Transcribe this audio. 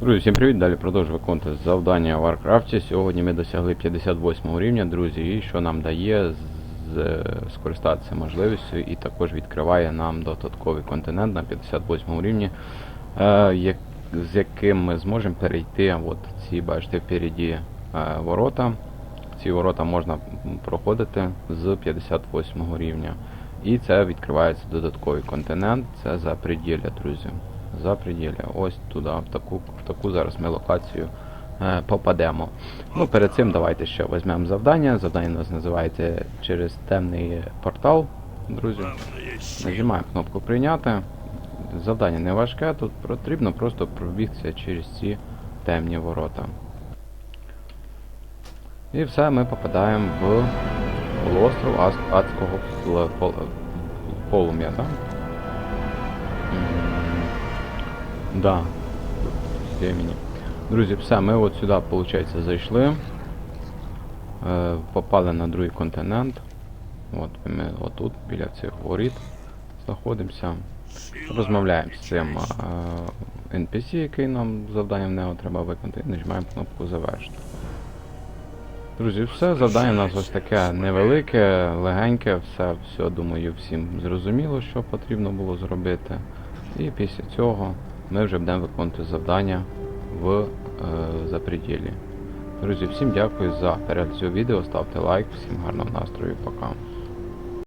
Друзі, всім привіт! Далі продовжую виконувати завдання в Варкрафті. Сьогодні ми досягли 58 рівня, друзі, і що нам дає скористатися можливістю і також відкриває нам додатковий континент на 58 рівні, е, з яким ми зможемо перейти. От ці, бачите, впереді е, ворота. Ці ворота можна проходити з 58 рівня. І це відкривається додатковий континент, це за приділля, друзі. За приділля. Ось туди, в таку, в таку зараз ми локацію е, попадемо. Ну, перед цим давайте ще візьмемо завдання. Завдання у нас називається через темний портал, друзі. Нажимаємо кнопку прийняти. Завдання не важке, тут потрібно просто пробігтися через ці темні ворота. І все, ми попадаємо в полуостров адського полум'я, так? Да. Времени. Друзі, все, ми от сюди, виходить, зайшли. Е, попали на другий континент. От ми отут, біля цих воріт знаходимося. Розмовляємо з цим е, NPC, який нам завданням в нього треба виконати, і нажимаємо кнопку завершити. Друзі, все, завдання у нас ось таке невелике, легеньке, все, все, думаю, всім зрозуміло, що потрібно було зробити. І після цього ми вже будемо виконувати завдання в е, запреділі. Друзі, всім дякую за перегляд цього відео, ставте лайк, всім гарного настрою, пока.